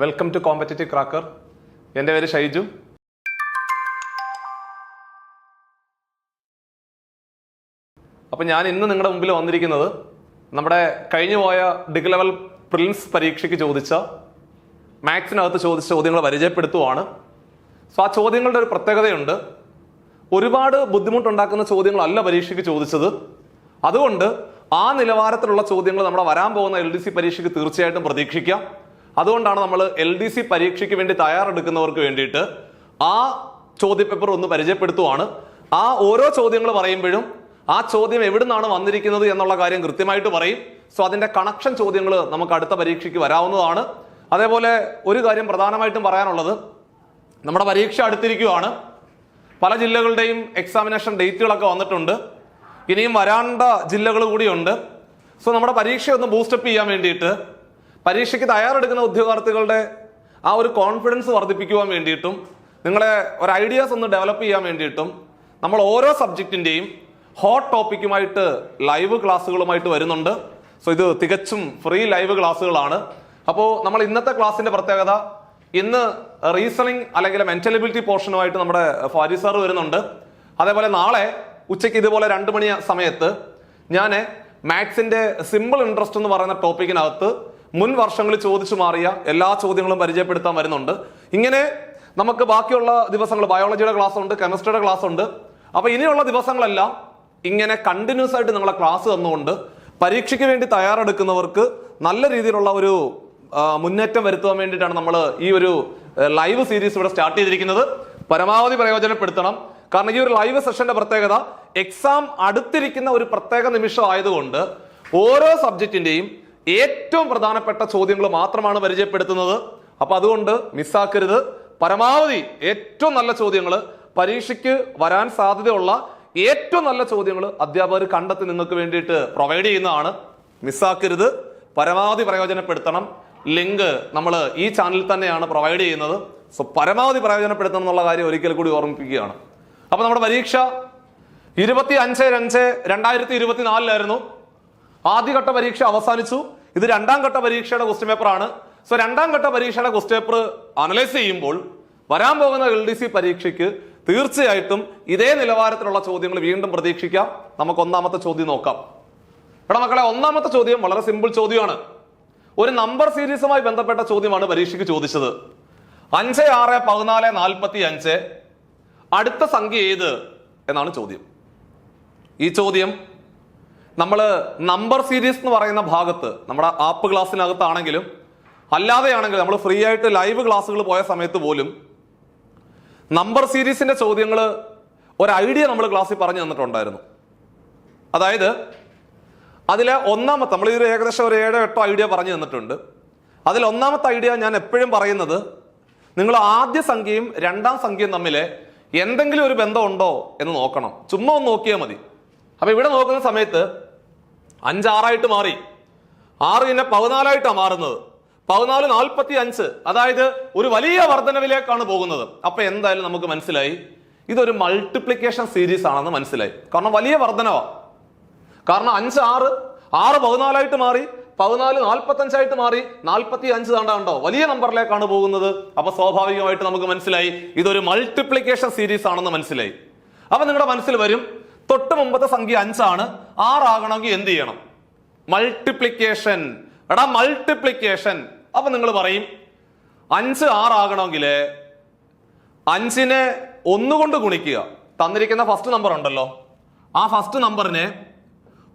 Welcome to competitive cracker എന്റെ പേര് ഷൈജു. അപ്പം ഞാൻ ഇന്ന് നിങ്ങളുടെ മുമ്പിൽ വന്നിരിക്കുന്നത് നമ്മുടെ കഴിഞ്ഞു പോയ ഡിഗ് ലെവൽ പ്രിലിംസ് പരീക്ഷയ്ക്ക് ചോദിച്ച മാത്സിനകത്ത് ചോദിച്ച ചോദ്യങ്ങൾ പരിചയപ്പെടുത്തുവാണ്. സോ ആ ചോദ്യങ്ങളുടെ ഒരു പ്രത്യേകതയുണ്ട്. ഒരുപാട് ബുദ്ധിമുട്ടുണ്ടാക്കുന്ന ചോദ്യങ്ങളല്ല പരീക്ഷയ്ക്ക് ചോദിച്ചത്. അതുകൊണ്ട് ആ നിലവാരത്തിലുള്ള ചോദ്യങ്ങൾ നമ്മുടെ വരാൻ പോകുന്ന എൽ ഡി സി പരീക്ഷയ്ക്ക് തീർച്ചയായിട്ടും പ്രതീക്ഷിക്കാം. അതുകൊണ്ടാണ് നമ്മൾ എൽ ഡി സി പരീക്ഷയ്ക്ക് വേണ്ടി തയ്യാറെടുക്കുന്നവർക്ക് വേണ്ടിയിട്ട് ആ ചോദ്യപേപ്പർ ഒന്ന് പരിചയപ്പെടുത്തുവാണ്. ആ ഓരോ ചോദ്യങ്ങൾ പറയുമ്പോഴും ആ ചോദ്യം എവിടുന്നാണ് വന്നിരിക്കുന്നത് എന്നുള്ള കാര്യം കൃത്യമായിട്ട് പറയും. സോ അതിന്റെ കണക്ഷൻ ചോദ്യങ്ങൾ നമുക്ക് അടുത്ത പരീക്ഷയ്ക്ക് വരാവുന്നതാണ്. അതേപോലെ ഒരു കാര്യം പ്രധാനമായിട്ടും പറയാനുള്ളത്. നമ്മുടെ പരീക്ഷ അടുത്തിരിക്കുവാണ്. പല ജില്ലകളുടെയും എക്സാമിനേഷൻ ഡേറ്റുകളൊക്കെ വന്നിട്ടുണ്ട്. ഇനിയും വരാണ്ട ജില്ലകൾ കൂടിയുണ്ട്. സോ നമ്മുടെ പരീക്ഷ ഒന്ന് ബൂസ്റ്റപ്പ് ചെയ്യാൻ വേണ്ടിയിട്ട് പരീക്ഷയ്ക്ക് തയ്യാറെടുക്കുന്ന ഉദ്യോഗാർത്ഥികളുടെ ആ ഒരു കോൺഫിഡൻസ് വർദ്ധിപ്പിക്കുവാൻ വേണ്ടിയിട്ടും നിങ്ങളെ ഒരു ഐഡിയാസ് ഒന്ന് ഡെവലപ്പ് ചെയ്യാൻ വേണ്ടിയിട്ടും നമ്മൾ ഓരോ സബ്ജക്റ്റിന്റെയും ഹോട്ട് ടോപ്പിക്കുമായിട്ട് ലൈവ് ക്ലാസ്സുകളുമായിട്ട് വരുന്നുണ്ട്. സോ ഇത് തികച്ചും ഫ്രീ ലൈവ് ക്ലാസ്സുകളാണ് അപ്പോൾ നമ്മൾ ഇന്നത്തെ ക്ലാസ്സിന്റെ പ്രത്യേകത ഇന്ന് റീസണിങ് അല്ലെങ്കിൽ മെന്റലബിലിറ്റി പോർഷനുമായിട്ട് നമ്മുടെ ഫാരി സാർ വരുന്നുണ്ട്. അതേപോലെ നാളെ ഉച്ചയ്ക്ക് ഇതുപോലെ രണ്ട് മണി സമയത്ത് ഞാൻ മാത്സിന്റെ സിമ്പിൾ ഇൻട്രസ്റ്റ് എന്ന് പറയുന്ന ടോപ്പിക്കിനകത്ത് മുൻ വർഷങ്ങളിൽ ചോദിച്ചു മാറിയ എല്ലാ ചോദ്യങ്ങളും പരിചയപ്പെടുത്താൻ വരുന്നുണ്ട്. ഇങ്ങനെ നമുക്ക് ബാക്കിയുള്ള ദിവസങ്ങൾ ബയോളജിയുടെ ക്ലാസ് ഉണ്ട് കെമിസ്ട്രിയുടെ ക്ലാസ് ഉണ്ട്. അപ്പോൾ ഇനിയുള്ള ദിവസങ്ങളെല്ലാം ഇങ്ങനെ കണ്ടിന്യൂസ് ആയിട്ട് നിങ്ങളെ ക്ലാസ് തന്നുകൊണ്ട് പരീക്ഷയ്ക്ക് വേണ്ടി തയ്യാറെടുക്കുന്നവർക്ക് നല്ല രീതിയിലുള്ള ഒരു മുന്നേറ്റം വരുത്തുവാൻ വേണ്ടിയിട്ടാണ് നമ്മൾ ഈ ഒരു ലൈവ് സീരീസ് ഇവിടെ സ്റ്റാർട്ട് ചെയ്തിരിക്കുന്നത്. പരമാവധി പ്രയോജനപ്പെടുത്തണം. കാരണം ഈ ഒരു ലൈവ് സെഷന്റെ പ്രത്യേകത എക്സാം അടുത്തിരിക്കുന്ന ഒരു പ്രത്യേക നിമിഷം ആയതുകൊണ്ട് ഓരോ സബ്ജക്റ്റിന്റെയും ഏറ്റവും പ്രധാനപ്പെട്ട ചോദ്യങ്ങൾ മാത്രമാണ് പരിചയപ്പെടുത്തുന്നത്. അപ്പൊ അതുകൊണ്ട് മിസ്സാക്കരുത്. പരമാവധി ഏറ്റവും നല്ല ചോദ്യങ്ങൾ പരീക്ഷയ്ക്ക് വരാൻ സാധ്യതയുള്ള ഏറ്റവും നല്ല ചോദ്യങ്ങൾ അധ്യാപകർ കണ്ടെത്തി നിങ്ങൾക്ക് വേണ്ടിയിട്ട് പ്രൊവൈഡ് ചെയ്യുന്നതാണ്. മിസ്സാക്കരുത്. പരമാവധി പ്രയോജനപ്പെടുത്തണം. ലിങ്ക് നമ്മൾ ഈ ചാനലിൽ തന്നെയാണ് പ്രൊവൈഡ് ചെയ്യുന്നത്. സോ പരമാവധി പ്രയോജനപ്പെടുത്തണം എന്നുള്ള കാര്യം ഒരിക്കൽ കൂടി ഓർമ്മിപ്പിക്കുകയാണ്. അപ്പൊ നമ്മുടെ പരീക്ഷ ഇരുപത്തി അഞ്ച് അഞ്ച് രണ്ടായിരത്തി ഇരുപത്തിനാലിലായിരുന്നു. ആദ്യഘട്ട പരീക്ഷ അവസാനിച്ചു. ഇത് രണ്ടാം ഘട്ട പരീക്ഷയുടെ ക്വസ്റ്റ്യൻ പേപ്പർ ആണ്. സോ രണ്ടാം ഘട്ട പരീക്ഷയുടെ ക്വസ്റ്റ്യൻ പേപ്പർ അനലൈസ് ചെയ്യുമ്പോൾ വരാൻ പോകുന്ന എൽ ഡി സി പരീക്ഷയ്ക്ക് തീർച്ചയായിട്ടും ഇതേ നിലവാരത്തിലുള്ള ചോദ്യങ്ങൾ വീണ്ടും പ്രതീക്ഷിക്കാം. നമുക്ക് ഒന്നാമത്തെ ചോദ്യം നോക്കാം. ഇവിടെ മക്കളെ ഒന്നാമത്തെ ചോദ്യം വളരെ സിമ്പിൾ ചോദ്യമാണ്. ഒരു നമ്പർ സീരീസുമായി ബന്ധപ്പെട്ട ചോദ്യമാണ് പരീക്ഷയ്ക്ക് ചോദിച്ചത്. അഞ്ച് ആറ് പതിനാല് നാൽപ്പത്തി അഞ്ച്. അടുത്ത സംഖ്യ ഏത്? എന്നാണ് ചോദ്യം. ഈ ചോദ്യം നമ്മൾ നമ്പർ സീരീസ് എന്ന് പറയുന്ന ഭാഗത്ത് നമ്മുടെ ആപ്പ് ക്ലാസ്സിനകത്താണെങ്കിലും അല്ലാതെയാണെങ്കിലും നമ്മൾ ഫ്രീ ആയിട്ട് ലൈവ് ക്ലാസ്സുകൾ പോയ സമയത്ത് പോലും നമ്പർ സീരീസിന്റെ ചോദ്യങ്ങൾ ഒരു ഐഡിയ നമ്മൾ ക്ലാസ്സിൽ പറഞ്ഞു തന്നിട്ടുണ്ടായിരുന്നു. അതായത് അതിലെ ഒന്നാമത്തെ നമ്മൾ ഒരു ഏകദേശം ഒരു ഏഴോ എട്ടോ ഐഡിയ പറഞ്ഞു തന്നിട്ടുണ്ട്. അതിൽ ഒന്നാമത്തെ ഐഡിയ ഞാൻ എപ്പോഴും പറയുന്നത് നിങ്ങൾ ആദ്യ സംഖ്യയും രണ്ടാം സംഖ്യയും തമ്മിൽ എന്തെങ്കിലും ഒരു ബന്ധമുണ്ടോ എന്ന് നോക്കണം. ചുമ്മാ ഒന്ന് നോക്കിയാൽ മതി. അപ്പൊ ഇവിടെ നോക്കുന്ന സമയത്ത് അഞ്ചാറായിട്ട് മാറി. ആറ് പിന്നെ പതിനാലായിട്ടാണ് മാറുന്നത്. പതിനാല് നാൽപ്പത്തി അഞ്ച് അതായത് ഒരു വലിയ വർധനവിലേക്കാണ് പോകുന്നത്. അപ്പൊ എന്തായാലും നമുക്ക് മനസ്സിലായി ഇതൊരു മൾട്ടിപ്ലിക്കേഷൻ സീരീസ് ആണെന്ന് മനസ്സിലായി. കാരണം വലിയ വർധനവാ. കാരണം അഞ്ച് ആറ് ആറ് പതിനാലായിട്ട് മാറി പതിനാല് നാൽപ്പത്തി അഞ്ചായിട്ട് മാറി നാൽപ്പത്തി അഞ്ച് താണ്ടാണ്ടോ വലിയ നമ്പറിലേക്കാണ് പോകുന്നത്. അപ്പൊ സ്വാഭാവികമായിട്ട് നമുക്ക് മനസ്സിലായി ഇതൊരു മൾട്ടിപ്ലിക്കേഷൻ സീരീസ് ആണെന്ന് മനസ്സിലായി. അപ്പൊ നിങ്ങളുടെ മനസ്സിൽ വരും തൊട്ട് മുമ്പത്തെ സംഖ്യ അഞ്ചാണ്. ആറാകണമെങ്കിൽ എന്ത് ചെയ്യണം? മൾട്ടിപ്ലിക്കേഷൻ എടാ മൾട്ടിപ്ലിക്കേഷൻ അപ്പൊ നിങ്ങൾ പറയും അഞ്ച് ആറാകണമെങ്കിൽ അഞ്ചിനെ ഒന്നുകൊണ്ട് ഗുണിക്കുക. തന്നിരിക്കുന്ന ഫസ്റ്റ് നമ്പർ ഉണ്ടല്ലോ. ആ ഫസ്റ്റ് നമ്പറിനെ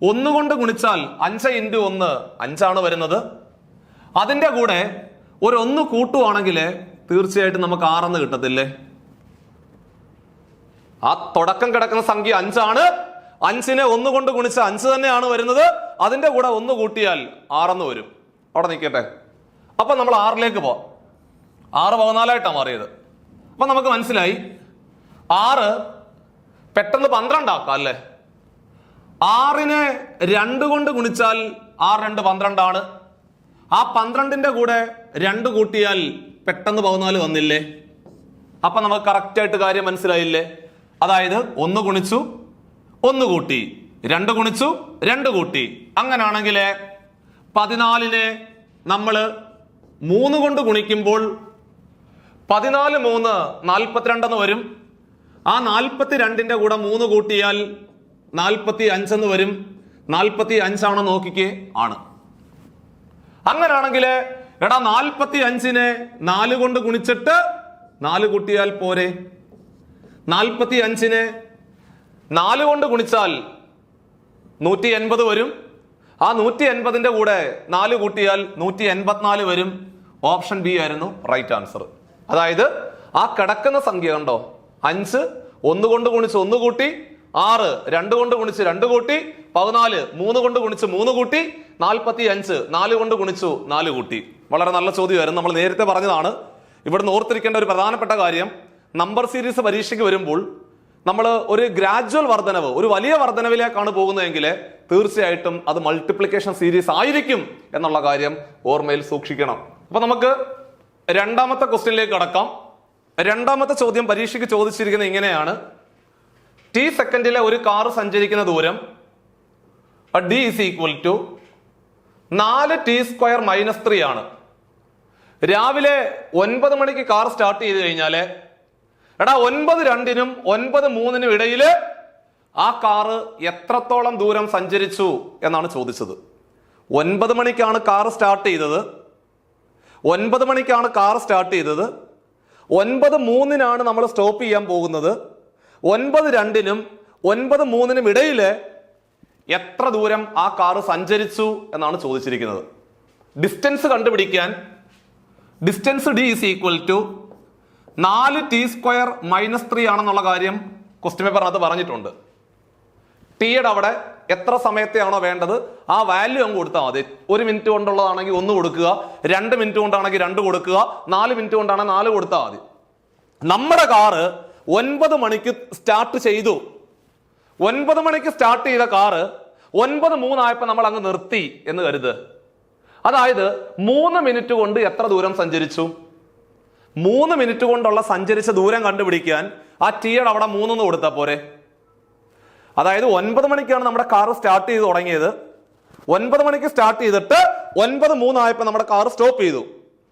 ഒന്നുകൊണ്ട് ഗുണിച്ചാൽ അഞ്ച് ഇന്റു ഒന്ന് അഞ്ചാണ് വരുന്നത്. അതിന്റെ കൂടെ ഒരു ഒന്ന് കൂട്ടുവാണെങ്കിൽ തീർച്ചയായിട്ടും നമുക്ക് ആറെന്ന് കിട്ടത്തില്ലേ? ആ തുടക്കം കിടക്കുന്ന സംഖ്യ അഞ്ചാണ്. അഞ്ചിനെ ഒന്ന് കൊണ്ട് ഗുണിച്ച അഞ്ച് തന്നെയാണ് വരുന്നത്. അതിന്റെ കൂടെ ഒന്ന് കൂട്ടിയാൽ ആറെന്ന് വരും. അവിടെ നിൽക്കട്ടെ. അപ്പൊ നമ്മൾ ആറിലേക്ക് പോവാം. ആറ് പതിനാലായിട്ടാണ് മാറിയത്. അപ്പൊ നമുക്ക് മനസ്സിലായി. ആറ് പെട്ടെന്ന് പന്ത്രണ്ടാക്കാം അല്ലേ? ആറിനെ രണ്ട് കൊണ്ട് ഗുണിച്ചാൽ ആറ് രണ്ട് പന്ത്രണ്ടാണ്. ആ പന്ത്രണ്ടിന്റെ കൂടെ രണ്ട് കൂട്ടിയാൽ പെട്ടെന്ന് പതിനാല് വന്നില്ലേ? അപ്പൊ നമുക്ക് കറക്റ്റായിട്ട് കാര്യം മനസ്സിലായില്ലേ? അതായത് ഒന്ന് ഗുണിച്ചു ഒന്ന് കൂട്ടി രണ്ട് ഗുണിച്ചു രണ്ട് കൂട്ടി. അങ്ങനാണെങ്കിൽ പതിനാലിനെ നമ്മൾ മൂന്ന് കൊണ്ട് ഗുണിക്കുമ്പോൾ പതിനാല് മൂന്ന് നാൽപ്പത്തിരണ്ടെന്ന് വരും. ആ നാൽപ്പത്തി രണ്ടിന്റെ കൂടെ മൂന്ന് കൂട്ടിയാൽ നാൽപ്പത്തി അഞ്ചെന്ന് വരും. നാൽപ്പത്തി അഞ്ചാണോ നോക്കിക്കേ ആണ്. അങ്ങനാണെങ്കിൽ എടാ നാൽപ്പത്തി അഞ്ചിനെ നാല് കൊണ്ട് ഗുണിച്ചിട്ട് നാല് കൂട്ടിയാൽ പോരെ. നാൽപ്പത്തി അഞ്ചിനെ നാല് കൊണ്ട് ഗുണിച്ചാൽ നൂറ്റി എൺപത് വരും. ആ നൂറ്റി എൺപതിന്റെ കൂടെ നാല് കൂട്ടിയാൽ നൂറ്റി എൺപത്തിനാല് വരും. ഓപ്ഷൻ ബി ആയിരുന്നു റൈറ്റ് ആൻസർ. അതായത് ആ കിടക്കുന്ന സംഖ്യ കണ്ടോ? അഞ്ച് ഒന്ന് കൊണ്ട് ഗുണിച്ച് ഒന്ന് കൂട്ടി ആറ് രണ്ട് കൊണ്ട് ഗുണിച്ച് രണ്ട് കൂട്ടി പതിനാല് മൂന്ന് കൊണ്ട് ഗുണിച്ച് മൂന്ന് കൂട്ടി നാൽപ്പത്തി അഞ്ച് നാല് കൊണ്ട് ഗുണിച്ചു നാല് കൂട്ടി. വളരെ നല്ല ചോദ്യമായിരുന്നു. നമ്മൾ നേരത്തെ പറഞ്ഞതാണ്. ഇവിടുന്ന് ഓർത്തിരിക്കേണ്ട ഒരു പ്രധാനപ്പെട്ട കാര്യം നമ്പർ സീരീസ് പരീക്ഷയ്ക്ക് വരുമ്പോൾ നമ്മൾ ഒരു ഗ്രാജുവൽ വർധനവ് ഒരു വലിയ വർധനവിലേക്കാണ് പോകുന്നതെങ്കിൽ തീർച്ചയായിട്ടും അത് മൾട്ടിപ്ലിക്കേഷൻ സീരീസ് ആയിരിക്കും എന്നുള്ള കാര്യം ഓർമ്മയിൽ സൂക്ഷിക്കണം. അപ്പൊ നമുക്ക് രണ്ടാമത്തെ ക്വസ്റ്റ്യനിലേക്ക് കടക്കാം. രണ്ടാമത്തെ ചോദ്യം പരീക്ഷയ്ക്ക് ചോദിച്ചിരിക്കുന്നത് ഇങ്ങനെയാണ്. ടി സെക്കൻഡിലെ ഒരു കാർ സഞ്ചരിക്കുന്ന ദൂരം ഡി ഇസ് ഈക്വൽ ടു നാല് ടി സ്ക്വയർ മൈനസ് ത്രീ ആണ്. രാവിലെ ഒൻപത് മണിക്ക് കാർ സ്റ്റാർട്ട് ചെയ്ത് കഴിഞ്ഞാൽ എടാ ഒൻപത് രണ്ടിനും ഒൻപത് മൂന്നിനും ഇടയിൽ ആ കാറ് എത്രത്തോളം ദൂരം സഞ്ചരിച്ചു എന്നാണ് ചോദിച്ചത്. ഒൻപത് മണിക്കാണ് കാർ സ്റ്റാർട്ട് ചെയ്തത്. ഒൻപത് മണിക്കാണ് കാർ സ്റ്റാർട്ട് ചെയ്തത്. ഒൻപത് മൂന്നിനാണ് നമ്മൾ സ്റ്റോപ്പ് ചെയ്യാൻ പോകുന്നത്. ഒൻപത് രണ്ടിനും ഒൻപത് മൂന്നിനും ഇടയിൽ എത്ര ദൂരം ആ കാറ് സഞ്ചരിച്ചു എന്നാണ് ചോദിച്ചിരിക്കുന്നത്. ഡിസ്റ്റൻസ് കണ്ടുപിടിക്കാൻ. Distance D is equal to നാല് ടി സ്ക്വയർ മൈനസ് ത്രീ ആണെന്നുള്ള കാര്യം ക്വസ്റ്റ്യൻ പേപ്പർ അത് പറഞ്ഞിട്ടുണ്ട്. ടിയുടെ അവിടെ എത്ര സമയത്തെയാണോ വേണ്ടത് ആ വാല്യൂ അങ്ങ് കൊടുത്താൽ മതി. ഒരു മിനിറ്റ് കൊണ്ടുള്ളതാണെങ്കിൽ ഒന്ന് കൊടുക്കുക രണ്ട് മിനിറ്റ് കൊണ്ടാണെങ്കിൽ രണ്ട് കൊടുക്കുക നാല് മിനിറ്റ് കൊണ്ടാണെങ്കിൽ നാല് കൊടുത്താൽ മതി. നമ്മുടെ കാറ് ഒൻപത് മണിക്ക് സ്റ്റാർട്ട് ചെയ്തു. ഒൻപത് മണിക്ക് സ്റ്റാർട്ട് ചെയ്ത കാറ് ഒൻപത് മൂന്നായപ്പോൾ നമ്മൾ അങ്ങ് നിർത്തി എന്ന് കരുത്. അതായത് മൂന്ന് മിനിറ്റ് കൊണ്ട് എത്ര ദൂരം സഞ്ചരിച്ചു? മൂന്ന് മിനിറ്റ് കൊണ്ടുള്ള സഞ്ചരിച്ച ദൂരം കണ്ടുപിടിക്കാൻ ആ ടീയുടെ അവിടെ മൂന്നെന്ന് കൊടുത്താൽ പോരെ. അതായത് ഒൻപത് മണിക്കാണ് നമ്മുടെ കാർ സ്റ്റാർട്ട് ചെയ്ത് തുടങ്ങിയത്. ഒൻപത് മണിക്ക് സ്റ്റാർട്ട് ചെയ്തിട്ട് ഒൻപത് മൂന്നായപ്പോൾ നമ്മുടെ കാർ സ്റ്റോപ്പ് ചെയ്തു.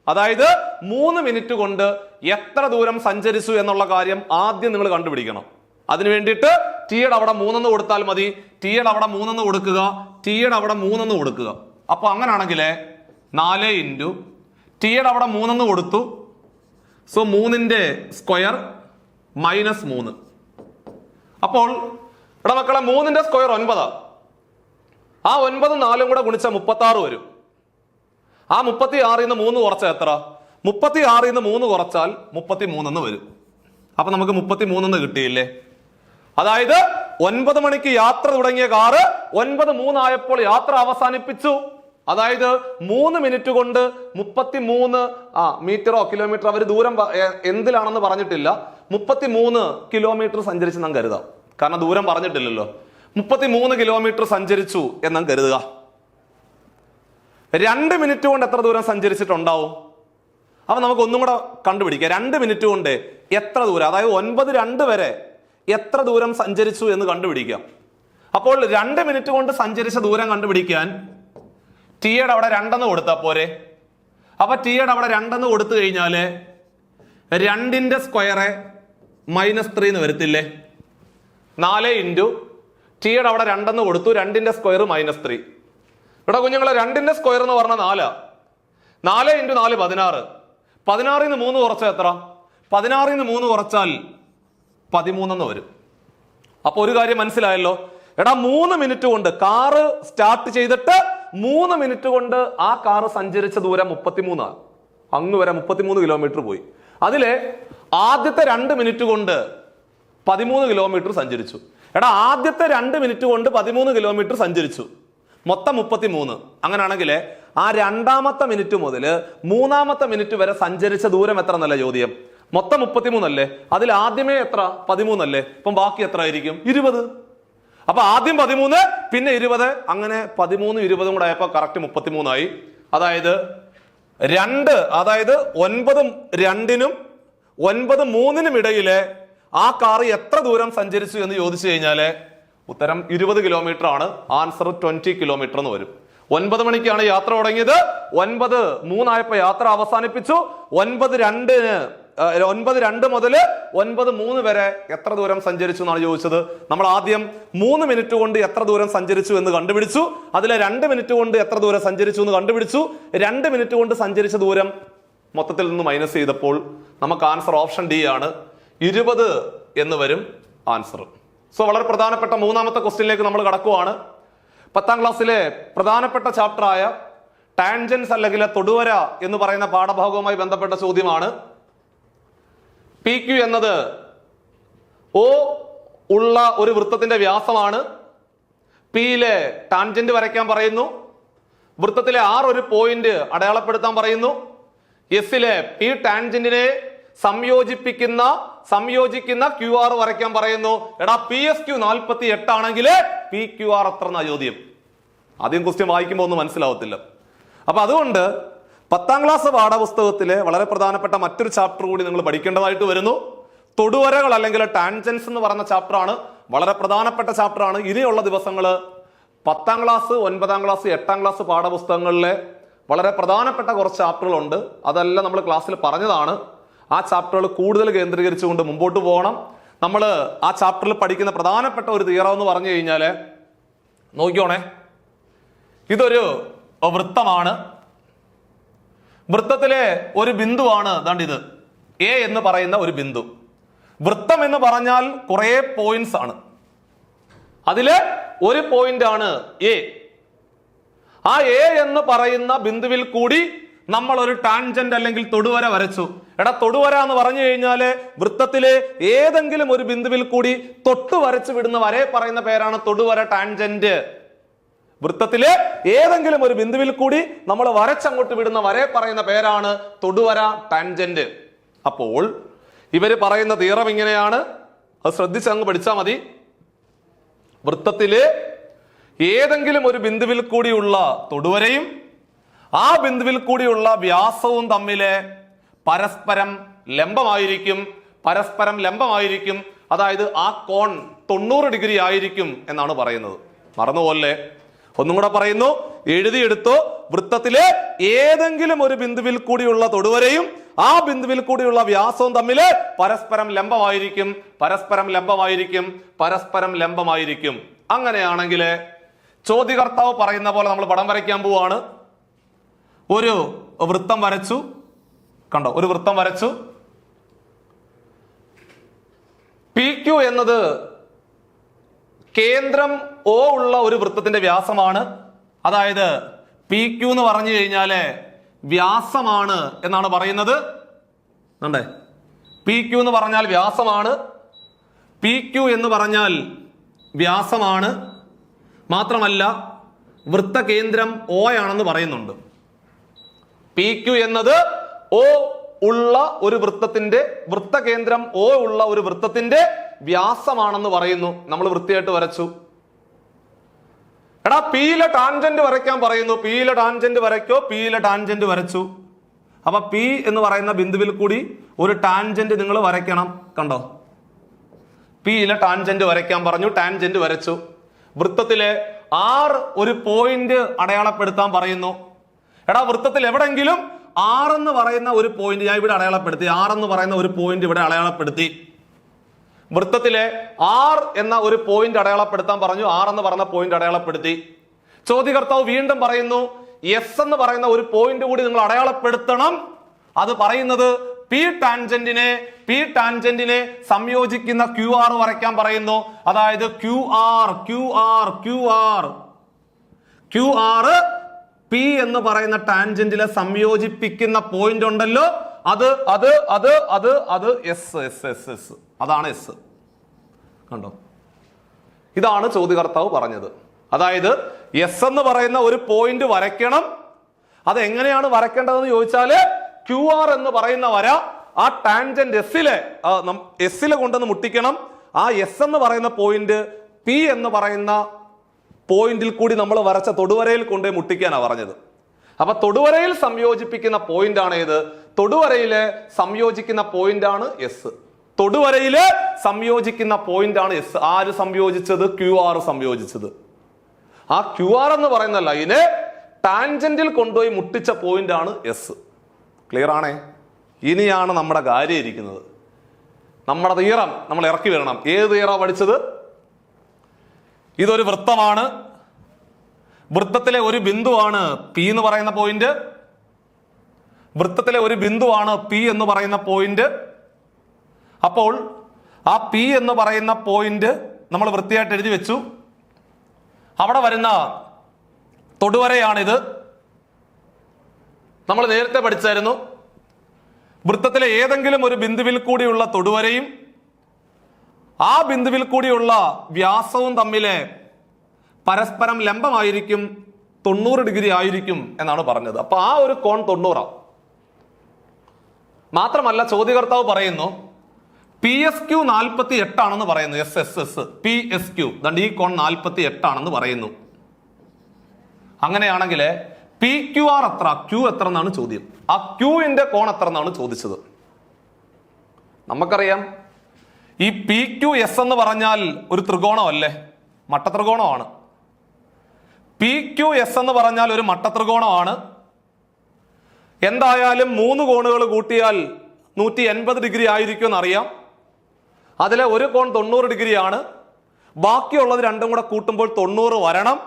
അതായത് മൂന്ന് മിനിറ്റ് കൊണ്ട് എത്ര ദൂരം സഞ്ചരിച്ചു എന്നുള്ള കാര്യം ആദ്യം നിങ്ങൾ കണ്ടുപിടിക്കണം. അതിന് വേണ്ടിയിട്ട് ടീയുടെ അവിടെ മൂന്നെന്ന് കൊടുത്താൽ മതി. ടീയുടെ അവിടെ മൂന്നെന്ന് കൊടുക്കുക. ടീയുടെ അവിടെ മൂന്നെന്ന് കൊടുക്കുക. അപ്പോൾ അങ്ങനാണെങ്കിൽ നാല് ഇന്റു ടീയുടെ അവിടെ മൂന്നെന്ന് കൊടുത്തു. സോ മൂന്നിന്റെ സ്ക്വയർ മൈനസ് മൂന്ന്. അപ്പോൾ ഇവിടെ മക്കളെ മൂന്നിന്റെ സ്ക്വയർ ഒൻപതാ. ആ ഒൻപത് നാലും കൂടെ ഗുണിച്ച മുപ്പത്തി ആറ് വരും. ആ മുപ്പത്തി ആറിൽ നിന്ന് മൂന്ന് കുറച്ചാൽ എത്ര മുപ്പത്തി ആറിൽ നിന്ന് മൂന്ന് കുറച്ചാൽ മുപ്പത്തി മൂന്നെന്ന് വരും. അപ്പൊ നമുക്ക് മുപ്പത്തി മൂന്നെന്ന് കിട്ടിയില്ലേ? അതായത് ഒൻപത് മണിക്ക് യാത്ര തുടങ്ങിയ കാറ് ഒൻപത് മൂന്നായപ്പോൾ യാത്ര അവസാനിപ്പിച്ചു. അതായത് മൂന്ന് മിനിറ്റ് കൊണ്ട് മുപ്പത്തി മൂന്ന് ആ മീറ്ററോ കിലോമീറ്റർ അവർ ദൂരം എന്തിലാണെന്ന് പറഞ്ഞിട്ടില്ല. മുപ്പത്തി മൂന്ന് കിലോമീറ്റർ സഞ്ചരിച്ചു നാം കരുതാം. കാരണം ദൂരം പറഞ്ഞിട്ടില്ലല്ലോ. മുപ്പത്തി മൂന്ന് കിലോമീറ്റർ സഞ്ചരിച്ചു എന്നും കരുതുക. രണ്ട് മിനിറ്റ് കൊണ്ട് എത്ര ദൂരം സഞ്ചരിച്ചിട്ടുണ്ടാവും? അപ്പൊ നമുക്ക് ഒന്നും കൂടെ കണ്ടുപിടിക്കാം. രണ്ട് മിനിറ്റ് കൊണ്ട് എത്ര ദൂരം അതായത് ഒൻപത് രണ്ട് വരെ എത്ര ദൂരം സഞ്ചരിച്ചു എന്ന് കണ്ടുപിടിക്കാം. അപ്പോൾ രണ്ട് മിനിറ്റ് കൊണ്ട് സഞ്ചരിച്ച ദൂരം കണ്ടുപിടിക്കാൻ ടിയുടെ അവിടെ രണ്ടെന്ന് കൊടുത്താൽ പോരെ? അപ്പൊ ടിയുടെ അവിടെ രണ്ടെന്ന് കൊടുത്തു കഴിഞ്ഞാൽ രണ്ടിന്റെ സ്ക്വയറെ മൈനസ് ത്രീ എന്ന് വരത്തില്ലേ? നാല് ഇന്റു ടിയുടെ അവിടെ രണ്ടെന്ന് കൊടുത്തു രണ്ടിന്റെ സ്ക്വയർ മൈനസ് ത്രീ. ഇവിടെ കുഞ്ഞുങ്ങളെ രണ്ടിന്റെ സ്ക്വയർ എന്ന് പറഞ്ഞാൽ നാലാ. നാല് ഇന്റു നാല് പതിനാറ്. പതിനാറിൽ നിന്ന് മൂന്ന് കുറച്ചാൽ എത്ര? പതിനാറിൽ നിന്ന് മൂന്ന് കുറച്ചാൽ പതിമൂന്നെന്ന് വരും. അപ്പോൾ ഒരു കാര്യം മനസ്സിലായല്ലോ? എടാ മൂന്ന് മിനിറ്റ് കൊണ്ട് കാറ് സ്റ്റാർട്ട് ചെയ്തിട്ട് മൂന്ന് മിനിറ്റ് കൊണ്ട് ആ കാറ് സഞ്ചരിച്ച ദൂരം മുപ്പത്തിമൂന്നാണ് അങ്ങ് വരെ മുപ്പത്തിമൂന്ന് കിലോമീറ്റർ പോയി. അതിലെ ആദ്യത്തെ രണ്ട് മിനിറ്റ് കൊണ്ട് പതിമൂന്ന് കിലോമീറ്റർ സഞ്ചരിച്ചു. എടാ ആദ്യത്തെ രണ്ട് മിനിറ്റ് കൊണ്ട് പതിമൂന്ന് കിലോമീറ്റർ സഞ്ചരിച്ചു. മൊത്തം മുപ്പത്തിമൂന്ന്. അങ്ങനെയാണെങ്കിൽ ആ രണ്ടാമത്തെ മിനിറ്റ് മുതൽ മൂന്നാമത്തെ മിനിറ്റ് വരെ സഞ്ചരിച്ച ദൂരം എത്ര എന്നല്ല ചോദ്യം? മൊത്തം മുപ്പത്തിമൂന്നല്ലേ? അതിൽ ആദ്യമേ എത്ര? പതിമൂന്നല്ലേ? ഇപ്പം ബാക്കി എത്ര ആയിരിക്കും? ഇരുപത്. അപ്പൊ ആദ്യം പതിമൂന്ന് പിന്നെ ഇരുപത് അങ്ങനെ പതിമൂന്നും ഇരുപതും കൂടെ ആയപ്പോ കറക്റ്റ് മുപ്പത്തിമൂന്നായി. അതായത് രണ്ട് അതായത് ഒൻപതും രണ്ടിനും ഒൻപത് മൂന്നിനും ഇടയിലെ ആ കാർ എത്ര ദൂരം സഞ്ചരിച്ചു എന്ന് ചോദിച്ചു കഴിഞ്ഞാൽ ഉത്തരം ഇരുപത് കിലോമീറ്റർ ആണ് ആൻസർ ട്വന്റി കിലോമീറ്റർ എന്ന് വരും. ഒൻപത് മണിക്കാണ് യാത്ര തുടങ്ങിയത്. ഒൻപത് മൂന്നായപ്പോ യാത്ര അവസാനിപ്പിച്ചു. ഒൻപത് രണ്ടിന് ഒൻപത് രണ്ട് മുതൽ ഒൻപത് മൂന്ന് വരെ എത്ര ദൂരം സഞ്ചരിച്ചു എന്നാണ് ചോദിച്ചത്. നമ്മൾ ആദ്യം മൂന്ന് മിനിറ്റ് കൊണ്ട് എത്ര ദൂരം സഞ്ചരിച്ചു എന്ന് കണ്ടുപിടിച്ചു. അതിലെ രണ്ട് മിനിറ്റ് കൊണ്ട് എത്ര ദൂരം സഞ്ചരിച്ചു എന്ന് കണ്ടുപിടിച്ചു. രണ്ട് മിനിറ്റ് കൊണ്ട് സഞ്ചരിച്ച ദൂരം മൊത്തത്തിൽ നിന്ന് മൈനസ് ചെയ്തപ്പോൾ നമുക്ക് ആൻസർ ഓപ്ഷൻ ഡി ആണ്. ഇരുപത് എന്ന് വരും ആൻസർ. സോ വളരെ പ്രധാനപ്പെട്ട മൂന്നാമത്തെ ക്വസ്റ്റ്യനിലേക്ക് നമ്മൾ കടക്കുവാണ്. പത്താം ക്ലാസ്സിലെ പ്രധാനപ്പെട്ട ചാപ്റ്ററായ ടാൻജൻസ് അല്ലെങ്കിൽ തൊടുവര എന്ന് പറയുന്ന പാഠഭാഗവുമായി ബന്ധപ്പെട്ട ചോദ്യമാണ്. പി ക്യു എന്നത് ഒ ഉള്ള ഒരു വൃത്തത്തിന്റെ വ്യാസമാണ്. പിയിലെ ടാൻജന്റ് വരയ്ക്കാൻ പറയുന്നു. വൃത്തത്തിലെ ആർ ഒരു പോയിന്റ് അടയാളപ്പെടുത്താൻ പറയുന്നു. എസിലെ പി ടാൻജന്റിനെ സംയോജിപ്പിക്കുന്ന സംയോജിക്കുന്ന ക്യു ആർ വരയ്ക്കാൻ പറയുന്നു. എടാ പി എസ് ക്യു നാൽപ്പത്തി എട്ടാണെങ്കിൽ പി ക്യു ആർ എത്ര ചോദ്യം. ആദ്യം ക്വസ്റ്റ്യൻ വായിക്കുമ്പോൾ ഒന്നും മനസ്സിലാവത്തില്ല. അപ്പൊ അതുകൊണ്ട് പത്താം ക്ലാസ് പാഠപുസ്തകത്തിലെ വളരെ പ്രധാനപ്പെട്ട മറ്റൊരു ചാപ്റ്റർ കൂടി നിങ്ങൾ പഠിക്കേണ്ടതായിട്ട് വരുന്നു. തൊടുവരകൾ അല്ലെങ്കിൽ ടാൻജൻസ് എന്ന് പറയുന്ന ചാപ്റ്ററാണ് വളരെ പ്രധാനപ്പെട്ട ചാപ്റ്ററാണ് ഇനിയുള്ള ദിവസങ്ങൾ പത്താം ക്ലാസ് ഒൻപതാം ക്ലാസ് എട്ടാം ക്ലാസ് പാഠപുസ്തകങ്ങളിലെ വളരെ പ്രധാനപ്പെട്ട കുറച്ച് ചാപ്റ്ററുകളുണ്ട് അതെല്ലാം നമ്മൾ ക്ലാസ്സിൽ പറഞ്ഞതാണ്. ആ ചാപ്റ്ററുകൾ കൂടുതൽ കേന്ദ്രീകരിച്ചുകൊണ്ട് മുമ്പോട്ട് പോകണം. നമ്മൾ ആ ചാപ്റ്ററിൽ പഠിക്കുന്ന പ്രധാനപ്പെട്ട ഒരു തീറം എന്ന് പറഞ്ഞു കഴിഞ്ഞാൽ നോക്കിയോണേ ഇതൊരു വൃത്തമാണ്. വൃത്തത്തിലെ ഒരു ബിന്ദുവാണ് ദാണ്ട് ഇത്. എ എന്ന് പറയുന്ന ഒരു ബിന്ദു. വൃത്തം എന്ന് പറഞ്ഞാൽ കുറേ പോയിന്റ്സ് ആണ്. അതിൽ ഒരു പോയിന്റ് ആണ് എ ആ എ എന്ന് പറയുന്ന ബിന്ദുവിൽ കൂടി നമ്മൾ ഒരു ടാൻജന്റ് അല്ലെങ്കിൽ തൊടുവര വരച്ചു. എടാ തൊടുവര എന്ന് പറഞ്ഞു കഴിഞ്ഞാൽ വൃത്തത്തിലെ ഏതെങ്കിലും ഒരു ബിന്ദുവിൽ കൂടി തൊട്ട് വരച്ചു വിടുന്ന വരെ പറയുന്ന പേരാണ് തൊടുവര ടാൻജന്റ് വൃത്തത്തിലെ ഏതെങ്കിലും ഒരു ബിന്ദുവിൽ കൂടി നമ്മൾ വരച്ചങ്ങോട്ട് വിടുന്ന വരെ പറയുന്ന പേരാണ് തൊടുവര ടാൻജന്റ്. അപ്പോൾ ഇവർ പറയുന്ന തീറം ഇങ്ങനെയാണ്. അത് ശ്രദ്ധിച്ച് അങ്ങ് പഠിച്ചാൽ മതി. വൃത്തത്തിലെ ഏതെങ്കിലും ഒരു ബിന്ദുവിൽ കൂടിയുള്ള തൊടുവരയും ആ ബിന്ദുവിൽ കൂടിയുള്ള വ്യാസവും തമ്മിലെ പരസ്പരം ലംബമായിരിക്കും. പരസ്പരം ലംബമായിരിക്കും. അതായത് ആ കോൺ തൊണ്ണൂറ് ഡിഗ്രി ആയിരിക്കും എന്നാണ് പറയുന്നത്. മറന്നുപോലെ ഒന്നും കൂടെ പറയുന്നു. എഴുതിയെടുത്തോ. വൃത്തത്തിലെ ഏതെങ്കിലും ഒരു ബിന്ദുവിൽ കൂടിയുള്ള തൊടുവരയും ആ ബിന്ദുവിൽ കൂടിയുള്ള വ്യാസവും തമ്മിൽ പരസ്പരം ലംബമായിരിക്കും. പരസ്പരം ലംബമായിരിക്കും. പരസ്പരം ലംബമായിരിക്കും. അങ്ങനെയാണെങ്കിൽ ചോദ്യകർത്താവ് പറയുന്ന പോലെ നമ്മൾ പടം വരയ്ക്കാൻ പോവാണ്. ഒരു വൃത്തം വരച്ചു. കണ്ടോ? ഒരു വൃത്തം വരച്ചു. പി ക്യു എന്നത് കേന്ദ്രം ഒ ഉള്ള ഒരു വൃത്തത്തിന്റെ വ്യാസമാണ്. അതായത് പി ക്യു എന്ന് പറഞ്ഞു കഴിഞ്ഞാൽ വ്യാസമാണ് എന്നാണ് പറയുന്നത്. കണ്ടേ? പി ക്യു എന്ന് പറഞ്ഞാൽ വ്യാസമാണ്. പി ക്യു എന്ന് പറഞ്ഞാൽ വ്യാസമാണ്. മാത്രമല്ല വൃത്തകേന്ദ്രം ഒ ആണെന്ന് പറയുന്നുണ്ട്. പി ക്യു എന്നത് ഒ ഉള്ള ഒരു വൃത്തത്തിന്റെ വൃത്തകേന്ദ്രം ഒ ഉള്ള ഒരു വൃത്തത്തിന്റെ വ്യാസമാണെന്ന് പറയുന്നു. നമ്മൾ വൃത്തിയായിട്ട് വരച്ചു. എടാ പിയിലെ ടാൻജന്റ് വരയ്ക്കാൻ പറയുന്നു. പിയിലെ ടാൻജന്റ് വരയ്ക്കോ? പിയിലെ ടാൻജന്റ് വരച്ചു. അപ്പൊ പി എന്ന് പറയുന്ന ബിന്ദുവിൽ കൂടി ഒരു ടാൻജന്റ് നിങ്ങൾ വരയ്ക്കണം. കണ്ടോ? പിയിലെ ടാൻജന്റ് വരയ്ക്കാൻ പറഞ്ഞു. ടാൻജന്റ് വരച്ചു. വൃത്തത്തിലെ ആർ ഒരു പോയിന്റ് അടയാളപ്പെടുത്താൻ പറയുന്നു. എടാ വൃത്തത്തിൽ എവിടെങ്കിലും ആർ എന്ന് പറയുന്ന ഒരു പോയിന്റ് ഞാൻ ഇവിടെ അടയാളപ്പെടുത്തി. ആർ എന്ന് പറയുന്ന ഒരു പോയിന്റ് ഇവിടെ അടയാളപ്പെടുത്തി. വൃത്തത്തിലെ ആർ എന്ന ഒരു പോയിന്റ് അടയാളപ്പെടുത്താൻ പറഞ്ഞു. ആർ എന്ന് പറഞ്ഞ പോയിന്റ് അടയാളപ്പെടുത്തി. ചോദ്യകർത്താവ് വീണ്ടും പറയുന്നു എസ് എന്ന് പറയുന്ന ഒരു പോയിന്റ് കൂടി നിങ്ങൾ അടയാളപ്പെടുത്തണം. അത് പറയുന്നത് പി ടാൻജന്റിനെ പി ടാൻജന്റിനെ സംയോജിക്കുന്ന ക്യു ആർ വരയ്ക്കാൻ പറയുന്നു. അതായത് Q R Q R Q R Q R P എന്ന് പറയുന്ന ടാൻജന്റിലെ സംയോജിപ്പിക്കുന്ന പോയിന്റ് ഉണ്ടല്ലോ. അത് അത് അത് അത് അത് എസ് എസ് എസ് എസ് അതാണ് എസ് കണ്ടോ? ഇതാണ് ചോദ്യകർത്താവ് പറഞ്ഞത്. അതായത് എസ് എന്ന് പറയുന്ന ഒരു പോയിന്റ് വരയ്ക്കണം. അത് എങ്ങനെയാണ് വരയ്ക്കേണ്ടതെന്ന് ചോദിച്ചാൽ ക്യു ആർ എന്ന് പറയുന്ന വര ആ ടാൻജന്റ് എസ്സിലെ എസ്സിലെ കൊണ്ടുവന്ന് മുട്ടിക്കണം. ആ എസ് എന്ന് പറയുന്ന പോയിന്റ് പി എന്ന് പറയുന്ന പോയിന്റിൽ കൂടി നമ്മൾ വരച്ച തൊടുവരയിൽ കൊണ്ടുപോയി മുട്ടിക്കാനാണ് പറഞ്ഞത്. അപ്പൊ തൊടുവരയിൽ സംയോജിപ്പിക്കുന്ന പോയിന്റ് ആണ് ഏത് തൊടുവരയിലെ സംയോജിക്കുന്ന പോയിന്റ് ആണ് എസ് തൊടുവരയിൽ സംയോജിക്കുന്ന പോയിന്റ് ആണ് എസ് ആര് സംയോജിച്ചത്? Q R സംയോജിച്ചത്. ആ ക്യു ആർ എന്ന് പറയുന്ന ലൈന് ടാൻജന്റിൽ കൊണ്ടുപോയി മുട്ടിച്ച പോയിന്റ് ആണ് എസ് ക്ലിയർ ആണേ? ഇനിയാണ് നമ്മുടെ കാര്യം ഇരിക്കുന്നത്. നമ്മുടെ തീറം നമ്മൾ ഇറക്കി വരണം. ഏത് തീറ പഠിച്ചത്? ഇതൊരു വൃത്തമാണ്. വൃത്തത്തിലെ ഒരു ബിന്ദുവാണ് പി എന്ന് പറയുന്ന പോയിന്റ് വൃത്തത്തിലെ ഒരു ബിന്ദുവാണ് പി എന്ന് പറയുന്ന പോയിന്റ് അപ്പോൾ ആ പി എന്ന് പറയുന്ന പോയിന്റ് നമ്മൾ വൃത്തിയായിട്ട് എഴുതി വെച്ചു. അവിടെ വരുന്ന തൊടുവരയാണിത്. നമ്മൾ നേരത്തെ പഠിച്ചായിരുന്നു. വൃത്തത്തിലെ ഏതെങ്കിലും ഒരു ബിന്ദുവിൽ കൂടിയുള്ള തൊടുവരയും ആ ബിന്ദുവിൽ കൂടിയുള്ള വ്യാസവും തമ്മിലെ പരസ്പരം ലംബമായിരിക്കും തൊണ്ണൂറ് ഡിഗ്രി ആയിരിക്കും എന്നാണ് പറഞ്ഞത്. അപ്പൊ ആ ഒരു കോൺ തൊണ്ണൂറാണ് മാത്രമല്ല ചോദ്യകർത്താവ് പറയുന്നു പി എസ് ക്യു നാൽപ്പത്തി എട്ടാണെന്ന് പറയുന്നു S S S P S Q ദണ്ട് ഈ കോൺ നാൽപ്പത്തി എട്ടാണെന്ന് പറയുന്നു. അങ്ങനെയാണെങ്കിൽ പി ക്യു ആർ എത്ര? ക്യു എത്ര എന്നാണ് ചോദ്യം. ആ ക്യൂവിന്റെ കോൺ എത്ര എന്നാണ് ചോദിച്ചത്? നമുക്കറിയാം. ഈ പി ക്യു എസ് എന്ന് പറഞ്ഞാൽ ഒരു ത്രികോണമല്ലേ? മട്ടത്രികോണമാണ്. പി ക്യു എസ് എന്ന് പറഞ്ഞാൽ ഒരു മട്ടത്രികോണമാണ്. എന്തായാലും മൂന്ന് കോണുകൾ കൂട്ടിയാൽ നൂറ്റി എൺപത് ഡിഗ്രി ആയിരിക്കും എന്നറിയാം അതിലെ ഒരു കോൺ തൊണ്ണൂറ് ഡിഗ്രിയാണ്. ബാക്കിയുള്ളത് രണ്ടും കൂടെ കൂട്ടുമ്പോൾ തൊണ്ണൂറ് വരണം.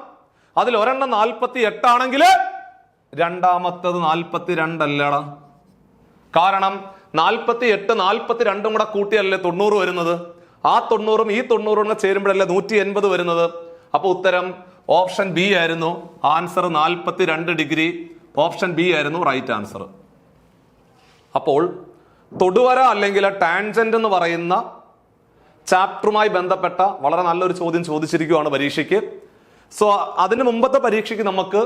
അതിൽ ഒരെണ്ണം നാൽപ്പത്തി എട്ടാണെങ്കിൽ രണ്ടാമത്തത് നാൽപ്പത്തി രണ്ടല്ലടാ കാരണം നാൽപ്പത്തി എട്ട് നാൽപ്പത്തി രണ്ടും കൂടെ കൂട്ടിയല്ലേ തൊണ്ണൂറ് വരുന്നത്? ആ തൊണ്ണൂറും ഈ തൊണ്ണൂറും കൂടെ ചേരുമ്പോഴല്ലേ നൂറ്റി എൺപത് വരുന്നത്? അപ്പോൾ ഉത്തരം ഓപ്ഷൻ ബി ആയിരുന്നു. ആൻസർ നാൽപ്പത്തി രണ്ട് ഡിഗ്രി. ഓപ്ഷൻ ബി ആയിരുന്നു റൈറ്റ് ആൻസർ. അപ്പോൾ തൊടുവര അല്ലെങ്കിൽ ടാൻജന്റ് എന്ന് പറയുന്ന ചാപ്റ്ററുമായി ബന്ധപ്പെട്ട വളരെ നല്ലൊരു ചോദ്യം ചോദിച്ചിരിക്കുകയാണ് പരീക്ഷയ്ക്ക്. സോ അതിന് മുമ്പത്തെ പരീക്ഷയ്ക്ക് നമുക്ക്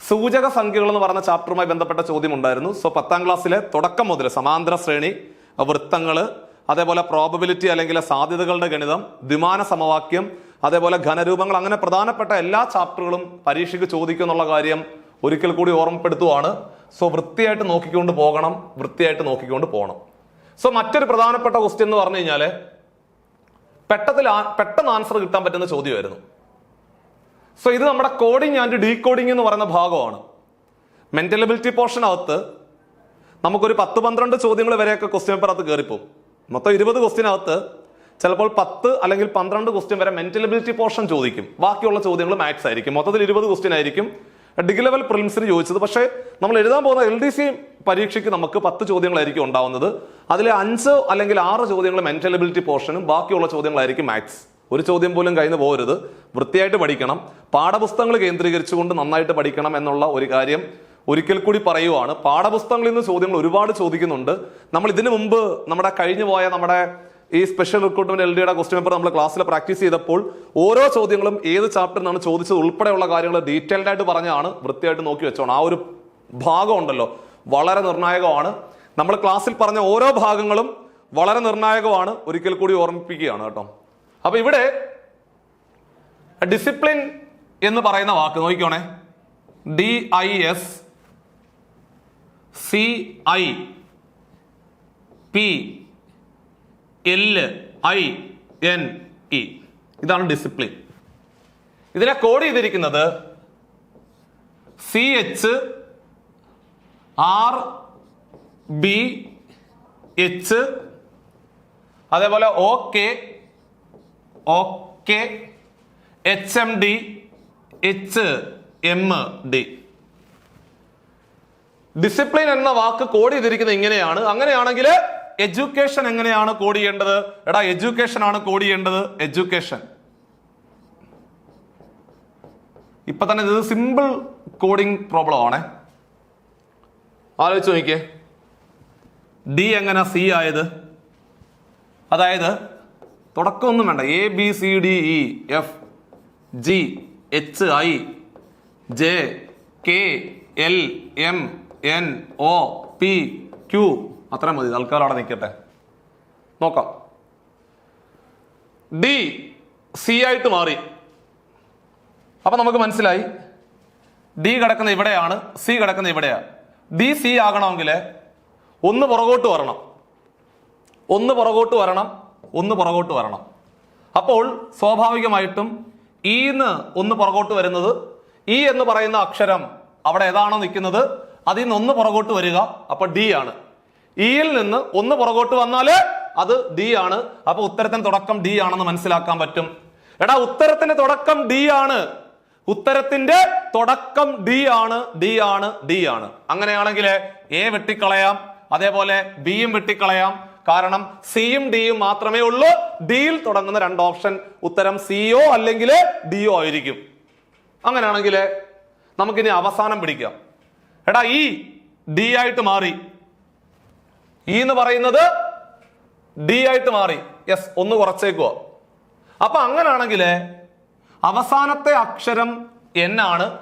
സൂചക സംഖ്യകൾ എന്ന് പറഞ്ഞ ചാപ്റ്ററുമായി ബന്ധപ്പെട്ട ചോദ്യം ഉണ്ടായിരുന്നു സോ പത്താം ക്ലാസ്സിലെ തുടക്കം മുതൽ സമാന്തര ശ്രേണി വൃത്തങ്ങൾ അതേപോലെ പ്രോബബിലിറ്റി അല്ലെങ്കിൽ സാധ്യതകളുടെ ഗണിതം ദ്വിമാന സമവാക്യം അതേപോലെ ഘനരൂപങ്ങൾ അങ്ങനെ പ്രധാനപ്പെട്ട എല്ലാ ചാപ്റ്ററുകളും പരീക്ഷയ്ക്ക് ചോദിക്കും എന്നുള്ള കാര്യം ഒരിക്കൽ കൂടി ഓർമ്മപ്പെടുത്തുവാണ്. സോ വൃത്തിയായിട്ട് നോക്കിക്കൊണ്ട് പോകണം വൃത്തിയായിട്ട് നോക്കിക്കൊണ്ട് പോകണം സോ മറ്റൊരു പ്രധാനപ്പെട്ട ക്വസ്റ്റ്യൻ എന്ന് പറഞ്ഞു കഴിഞ്ഞാൽ പെട്ടത്തിൽ പെട്ടെന്ന് ആൻസർ കിട്ടാൻ പറ്റുന്ന ചോദ്യമായിരുന്നു. സോ ഇത് നമ്മുടെ കോഡിങ് ആൻഡ് ഡീകോഡിങ് എന്ന് പറയുന്ന ഭാഗമാണ്. മെന്റലബിലിറ്റി പോർഷനകത്ത് നമുക്കൊരു പത്ത് പന്ത്രണ്ട് ചോദ്യങ്ങൾ വരെയൊക്കെ ക്വസ്റ്റ്യൻ പേപ്പർ അകത്ത് കയറിപ്പോവും മൊത്തം ഇരുപത് ക്വസ്റ്റ്യനകത്ത് ചിലപ്പോൾ പത്ത് അല്ലെങ്കിൽ പന്ത്രണ്ട് ക്വസ്റ്റ്യൻ വരെ മെന്റലബിലിറ്റി പോർഷൻ ചോദിക്കും. ബാക്കിയുള്ള ചോദ്യങ്ങൾ മാത്സ് ആയിരിക്കും. മൊത്തത്തിൽ ഇരുപത് ക്വസ്റ്റ്യൻ ആയിരിക്കും. ഡിഗ്രി ലെവൽ പ്രിലിംസിന് ചോദിച്ചത്. പക്ഷേ നമ്മൾ എഴുതാൻ പോകുന്ന എൽ ഡി സി പരീക്ഷയ്ക്ക് നമുക്ക് പത്ത് ചോദ്യങ്ങളായിരിക്കും ഉണ്ടാവുന്നത്. അതിലെ അഞ്ച് അല്ലെങ്കിൽ ആറ് ചോദ്യങ്ങൾ മെന്റൽ എബിലിറ്റി പോർഷനും ബാക്കിയുള്ള ചോദ്യങ്ങളായിരിക്കും മാത്സ്. ഒരു ചോദ്യം പോലും കഴിഞ്ഞ് പോകരുത് വൃത്തിയായിട്ട് പഠിക്കണം. പാഠപുസ്തകങ്ങൾ കേന്ദ്രീകരിച്ചുകൊണ്ട് നന്നായിട്ട് പഠിക്കണം എന്നുള്ള ഒരു കാര്യം ഒരിക്കൽ കൂടി പറയുവാണ്. പാഠപുസ്തകങ്ങളിൽ നിന്ന് ചോദ്യങ്ങൾ ഒരുപാട് ചോദിക്കുന്നുണ്ട്. നമ്മൾ ഇതിനു മുമ്പ് നമ്മുടെ കഴിഞ്ഞു പോയ നമ്മുടെ ഈ സ്പെഷ്യൽ റിക്രൂട്ട്മെന്റ് എൽ ഡിയുടെ ക്വസ്റ്റ്യൻ പേപ്പർ നമ്മൾ ക്ലാസ്സിൽ പ്രാക്ടീസ് ചെയ്തപ്പോൾ ഓരോ ചോദ്യങ്ങളും ഏത് ചാപ്റ്ററിൽ നിന്നാണ് ചോദിച്ചത് ഉൾപ്പെടെയുള്ള കാര്യങ്ങൾ ഡീറ്റെയിൽഡ് ആയിട്ട് പറഞ്ഞാണ് വൃത്തിയായിട്ട് നോക്കി വെച്ചോണം. ആ ഒരു ഭാഗം ഉണ്ടല്ലോ. വളരെ നിർണായകമാണ്. നമ്മൾ ക്ലാസ്സിൽ പറഞ്ഞ ഓരോ ഭാഗങ്ങളും വളരെ നിർണായകമാണ് ഒരിക്കൽ കൂടി ഓർമ്മിപ്പിക്കുകയാണ് കേട്ടോ. അപ്പൊ ഇവിടെ ഡിസിപ്ലിൻ എന്ന് പറയുന്ന വാക്ക് നോക്കിക്കോണേ. D I S C I P L I N E ഇതാണ് ഡിസിപ്ലിൻ ഇതിനെ കോഡ് ചെയ്തിരിക്കുന്നത് C H R B H അതേപോലെ O K O K H M D H M D. Discipline എന്ന വാക്ക് കോഡ് ചെയ്തിരിക്കുന്നത് ഇങ്ങനെയാണ്. അങ്ങനെയാണെങ്കിൽ എഡ്യൂക്കേഷൻ എങ്ങനെയാണ് കോഡ് ചെയ്യേണ്ടത്? എടാ എഡ്യൂക്കേഷൻ ആണ് കോഡ് ചെയ്യേണ്ടത്. എഡ്യൂക്കേഷൻ ഇപ്പൊ തന്നെ ഇത് സിമ്പിൾ കോഡിംഗ് പ്രോബ്ലം ആണേ. ആലോചിച്ച് നോക്കിയേ. ഡി എങ്ങനെ സി ആയത്? അതായത് തുടക്കമൊന്നും വേണ്ട. A B C D E F G H I J K L M N O P Q അത്ര മതി. തൽക്കാലം അവിടെ നിൽക്കട്ടെ. നോക്കാം. ഡി സി ആയിട്ട് മാറി. അപ്പം നമുക്ക് മനസ്സിലായി. ഡി കിടക്കുന്ന ഇവിടെയാണ് സി കിടക്കുന്ന ഇവിടെയാണ് ഡി സി ആകണമെങ്കിൽ ഒന്ന് പുറകോട്ട് വരണം. ഒന്ന് പുറകോട്ട് വരണം ഒന്ന് പുറകോട്ട് വരണം. അപ്പോൾ സ്വാഭാവികമായിട്ടും ഈന്ന് ഒന്ന് പുറകോട്ട് വരുന്നത് ഈ എന്ന് പറയുന്ന അക്ഷരം അവിടെ ഏതാണോ നിൽക്കുന്നത് അതിൽ നിന്ന് ഒന്ന് പുറകോട്ട് വരിക അപ്പൊ ഡി ആണ്. ഇയിൽ നിന്ന് ഒന്ന് പുറകോട്ട് വന്നാൽ അത് ഡി ആണ്. അപ്പൊ ഉത്തരത്തിന് തുടക്കം ഡി ആണെന്ന് മനസ്സിലാക്കാൻ പറ്റും. എടാ ഉത്തരത്തിന്റെ തുടക്കം ഡി ആണ്. ഉത്തരത്തിന്റെ തുടക്കം ഡി ആണ് ഡി ആണ് ഡി ആണ്. അങ്ങനെയാണെങ്കിൽ എ വെട്ടിക്കളയാം അതേപോലെ ബിയും വെട്ടിക്കളയാം. കാരണം സിയും ഡിയും മാത്രമേ ഉള്ളൂ. ഡിയിൽ തുടങ്ങുന്ന രണ്ട് ഓപ്ഷൻ. ഉത്തരം സിഒ അല്ലെങ്കിൽ ഡിഒ ആയിരിക്കും. അങ്ങനെയാണെങ്കിൽ നമുക്കിനി അവസാനം പിടിക്കാം. എടാ ഈ ഡി ആയിട്ട് മാറി. ഈ എന്ന് പറയുന്നത് ഡി ആയിട്ട് മാറി. യെസ് ഒന്ന് കുറച്ചേക്കുക അപ്പൊ അങ്ങനാണെങ്കിൽ അവസാനത്തെ അക്ഷരം എൻ ആണ്.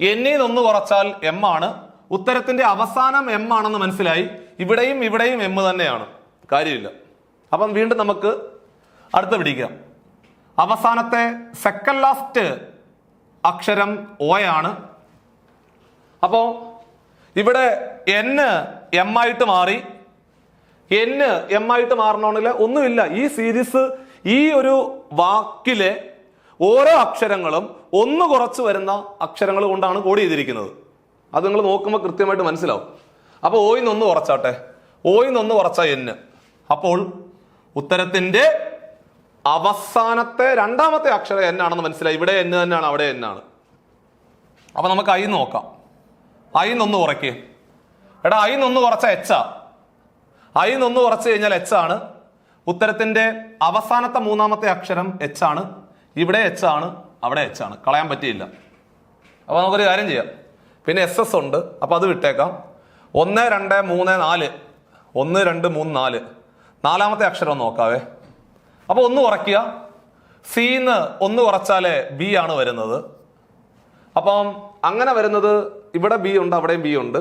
എന്നിൽ ഒന്ന് കുറച്ചാൽ എം ആണ്. ഉത്തരത്തിന്റെ അവസാനം എം ആണെന്ന് മനസ്സിലായി. ഇവിടെയും ഇവിടെയും എം തന്നെയാണ്. കാര്യമില്ല. അപ്പം വീണ്ടും നമുക്ക് അടുത്ത പിടിക്കാം അവസാനത്തെ സെക്കൻഡ് ലാസ്റ്റ് അക്ഷരം ഒ ആണ്. അപ്പോൾ ഇവിടെ എൻ എം ആയിട്ട് മാറി. എന്ന് എം ആയിട്ട് മാറണമെന്നില്ല ഒന്നുമില്ല. ഈ സീരീസ് ഈ ഒരു വാക്കിലെ ഓരോ അക്ഷരങ്ങളും ഒന്ന് കുറച്ച് വരുന്ന അക്ഷരങ്ങൾ കൊണ്ടാണ് കോഡ് ചെയ്തിരിക്കുന്നത്. അത് നിങ്ങൾ നോക്കുമ്പോൾ കൃത്യമായിട്ട് മനസ്സിലാവും. അപ്പോൾ ഓയിൽ നിന്ന് ഒന്ന് കുറച്ചാട്ടെ ഓയിൽ നിന്ന് കുറച്ച എന്ന് അപ്പോൾ ഉത്തരത്തിന്റെ അവസാനത്തെ രണ്ടാമത്തെ അക്ഷരം എന്നാണെന്ന് മനസ്സിലായി. ഇവിടെ എന്ന് തന്നെയാണ് അവിടെ എന്നാണ് അപ്പൊ നമുക്ക് ഐ നോക്കാം. ഐ നിന്ന് ഉറക്കേ. എടാ ഐ നിന്ന് കുറച്ച എച്ചാ. ഐ നിന്ന് കുറച്ച് കഴിഞ്ഞാൽ എച്ച് ആണ്. ഉത്തരത്തിന്റെ അവസാനത്തെ മൂന്നാമത്തെ അക്ഷരം എച്ച് ആണ്. ഇവിടെ എച്ച് ആണ് അവിടെ എച്ച് ആണ്. കളയാൻ പറ്റിയില്ല. അപ്പൊ നമുക്കൊരു കാര്യം ചെയ്യാം. പിന്നെ എസ് എസ് ഉണ്ട്. അപ്പോൾ അത് വിട്ടേക്കാം. ഒന്ന് രണ്ട് മൂന്ന് നാല്. ഒന്ന് രണ്ട് മൂന്ന് നാല്. നാലാമത്തെ അക്ഷരം നോക്കാവേ. അപ്പോൾ ഒന്ന് കുറയ്ക്കുക. സിന്ന് ഒന്ന് കുറച്ചാലേ ബി ആണ് വരുന്നത്. അപ്പം അങ്ങനെ വരുന്നത് ഇവിടെ ബി ഉണ്ട് അവിടെയും ബി ഉണ്ട്.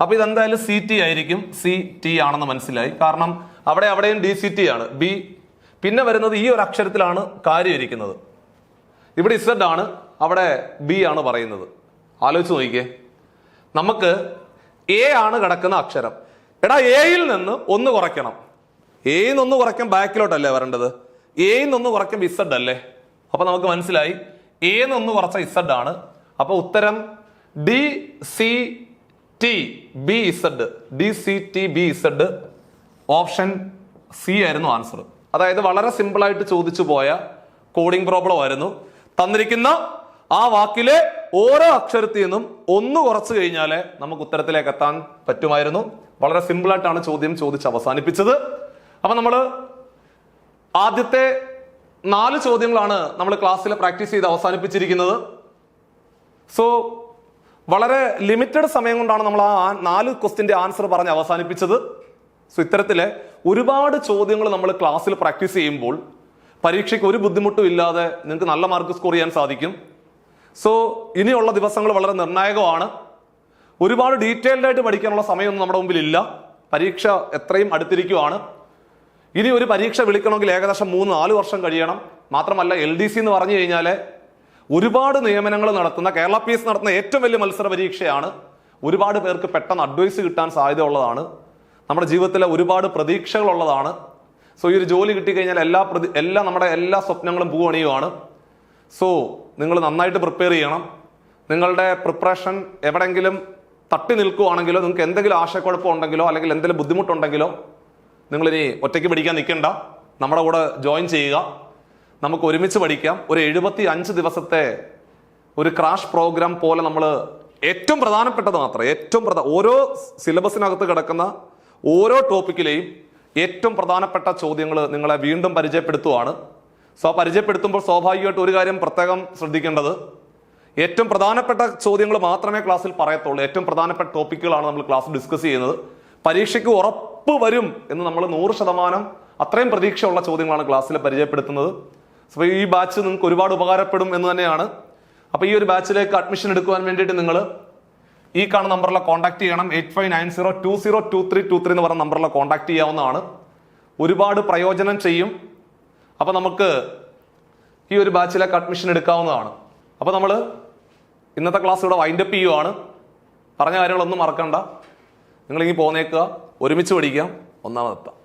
അപ്പോൾ ഇതെന്തായാലും സി ടി ആയിരിക്കും. സി ടി ആണെന്ന് മനസ്സിലായി. കാരണം അവിടെ അവിടെയും ഡി സി ടി ആണ്. ബി പിന്നെ വരുന്നത് ഈ ഒരു അക്ഷരത്തിലാണ് കാര്യം ഇരിക്കുന്നത് ഇവിടെ ഇസഡ് ആണ് അവിടെ ബി ആണ് പറയുന്നത്. ആലോചിച്ച് നോക്കിക്കേ. നമുക്ക് എ ആണ് കിടക്കുന്ന അക്ഷരം. എടാ എയിൽ നിന്ന് ഒന്ന് കുറയ്ക്കണം. എയിൽ നിന്ന് ഒന്ന് കുറയ്ക്കാൻ ബാക്കിലോട്ടല്ലേ വരേണ്ടത്? എയിൽ നിന്ന് ഒന്ന് കുറയ്ക്കാൻ ഇസഡ് അല്ലേ? അപ്പൊ നമുക്ക് മനസ്സിലായി. എ നിന്ന് കുറച്ച ഇസഡ് ആണ്. അപ്പൊ ഉത്തരം D C T B Z D C T B Z option C ആയിരുന്നു ആൻസർ. അതായത് വളരെ സിമ്പിളായിട്ട് ചോദിച്ചു പോയ കോഡിംഗ് പ്രോബ്ലം ആയിരുന്നു. തന്നിരിക്കുന്ന ആ വാക്കിലെ ഓരോ അക്ഷരത്തിൽ നിന്നും ഒന്ന് കുറച്ച് കഴിഞ്ഞാലേ നമുക്ക് ഉത്തരത്തിലേക്ക് എത്താൻ പറ്റുമായിരുന്നു. വളരെ സിമ്പിൾ ആയിട്ടാണ് ചോദ്യം ചോദിച്ച് അവസാനിപ്പിച്ചത്. അപ്പൊ നമ്മൾ ആദ്യത്തെ നാല് ചോദ്യങ്ങളാണ് നമ്മൾ ക്ലാസ്സിൽ പ്രാക്ടീസ് ചെയ്ത് അവസാനിപ്പിച്ചിരിക്കുന്നത്. സോ വളരെ ലിമിറ്റഡ് സമയം കൊണ്ടാണ് നമ്മൾ ആ ആ- നാല് ക്വസ്റ്റിന്റെ ആൻസർ പറഞ്ഞ് അവസാനിപ്പിച്ചത്. സോ ഇത്തരത്തിലെ ഒരുപാട് ചോദ്യങ്ങൾ നമ്മൾ ക്ലാസ്സിൽ പ്രാക്ടീസ് ചെയ്യുമ്പോൾ പരീക്ഷയ്ക്ക് ഒരു ബുദ്ധിമുട്ടും ഇല്ലാതെ നിങ്ങൾക്ക് നല്ല മാർക്ക് സ്കോർ ചെയ്യാൻ സാധിക്കും. സോ ഇനിയുള്ള ദിവസങ്ങൾ വളരെ നിർണായകമാണ്. ഒരുപാട് ഡീറ്റെയിൽഡ് ആയിട്ട് പഠിക്കാനുള്ള സമയമൊന്നും നമ്മുടെ മുമ്പിൽ ഇല്ല പരീക്ഷ എത്രയും അടുത്തിരിക്കുവാണ്. ഇനി ഒരു പരീക്ഷ വിളിക്കണമെങ്കിൽ ഏകദേശം മൂന്ന് നാല് വർഷം കഴിയണം. മാത്രമല്ല എൽ ഡി സി എന്ന് പറഞ്ഞു കഴിഞ്ഞാൽ ഒരുപാട് നിയമനങ്ങൾ നടത്തുന്ന കേരള പി എസ് നടത്തുന്ന ഏറ്റവും വലിയ മത്സര പരീക്ഷയാണ്. ഒരുപാട് പേർക്ക് പെട്ടെന്ന് അഡ്വൈസ് കിട്ടാൻ സാധ്യത ഉള്ളതാണ് നമ്മുടെ ജീവിതത്തിലെ ഒരുപാട് പ്രതീക്ഷകളുള്ളതാണ്. സോ ഈ ഒരു ജോലി കിട്ടിക്കഴിഞ്ഞാൽ എല്ലാ പ്രതി എല്ലാ നമ്മുടെ എല്ലാ സ്വപ്നങ്ങളും പൂവണിയുമാണ് സോ നിങ്ങൾ നന്നായിട്ട് പ്രിപ്പയർ ചെയ്യണം. നിങ്ങളുടെ പ്രിപ്പറേഷൻ എവിടെങ്കിലും തട്ടി നിൽക്കുവാണെങ്കിലോ നിങ്ങൾക്ക് എന്തെങ്കിലും ആശയക്കുഴപ്പം ഉണ്ടെങ്കിലോ അല്ലെങ്കിൽ എന്തെങ്കിലും ബുദ്ധിമുട്ടുണ്ടെങ്കിലോ നിങ്ങളിനി ഒറ്റയ്ക്ക് പഠിക്കാൻ നിൽക്കണ്ട. നമ്മുടെ കൂടെ ജോയിൻ ചെയ്യുക. നമുക്ക് ഒരുമിച്ച് പഠിക്കാം. ഒരു എഴുപത്തി അഞ്ച് ദിവസത്തെ ഒരു ക്രാഷ് പ്രോഗ്രാം പോലെ നമ്മൾ ഏറ്റവും പ്രധാനപ്പെട്ടത് മാത്രം ഏറ്റവും പ്രധാന ഓരോ സിലബസിനകത്ത് കിടക്കുന്ന ഓരോ ടോപ്പിക്കിലെയും ഏറ്റവും പ്രധാനപ്പെട്ട ചോദ്യങ്ങൾ നിങ്ങളെ വീണ്ടും പരിചയപ്പെടുത്തുവാണ്. സോ പരിചയപ്പെടുത്തുമ്പോൾ സ്വാഭാവികമായിട്ട് ഒരു കാര്യം പ്രത്യേകം ശ്രദ്ധിക്കേണ്ടത്. ഏറ്റവും പ്രധാനപ്പെട്ട ചോദ്യങ്ങൾ മാത്രമേ ക്ലാസ്സിൽ പറയത്തുള്ളൂ. ഏറ്റവും പ്രധാനപ്പെട്ട ടോപ്പിക്കുകളാണ് നമ്മൾ ക്ലാസ് ഡിസ്കസ് ചെയ്യുന്നത്. പരീക്ഷയ്ക്ക് ഉറപ്പ് വരും എന്ന് നമ്മൾ നൂറ് ശതമാനം അത്രയും പ്രതീക്ഷയുള്ള ചോദ്യങ്ങളാണ് ക്ലാസ്സിൽ പരിചയപ്പെടുത്തുന്നത്. സോ ഈ ബാച്ച് നിങ്ങൾക്ക് ഒരുപാട് ഉപകാരപ്പെടും എന്ന് തന്നെയാണ്. അപ്പോൾ ഈ ഒരു ബാച്ചിലേക്ക് അഡ്മിഷൻ എടുക്കുവാൻ വേണ്ടിയിട്ട് നിങ്ങൾ ഈ കാണുന്ന നമ്പറിലെ കോൺടാക്ട് ചെയ്യണം. Eight five nine zero two zero two three two three എന്ന് പറഞ്ഞ നമ്പറിലെ കോൺടാക്ട് ചെയ്യാവുന്നതാണ്. ഒരുപാട് പ്രയോജനം ചെയ്യും. അപ്പൊ നമുക്ക് ഈ ഒരു ബാച്ചിലേക്ക് അഡ്മിഷൻ എടുക്കാവുന്നതാണ്. അപ്പോൾ നമ്മൾ ഇന്നത്തെ ക്ലാസ് ഇവിടെ വൈൻഡപ്പ് ചെയ്യുവാണ്. പറഞ്ഞ കാര്യങ്ങളൊന്നും മറക്കണ്ട. നിങ്ങളിങ്ങി പോന്നേക്കുക. ഒരുമിച്ച് പഠിക്കാം. ഒന്നാമതെത്താം.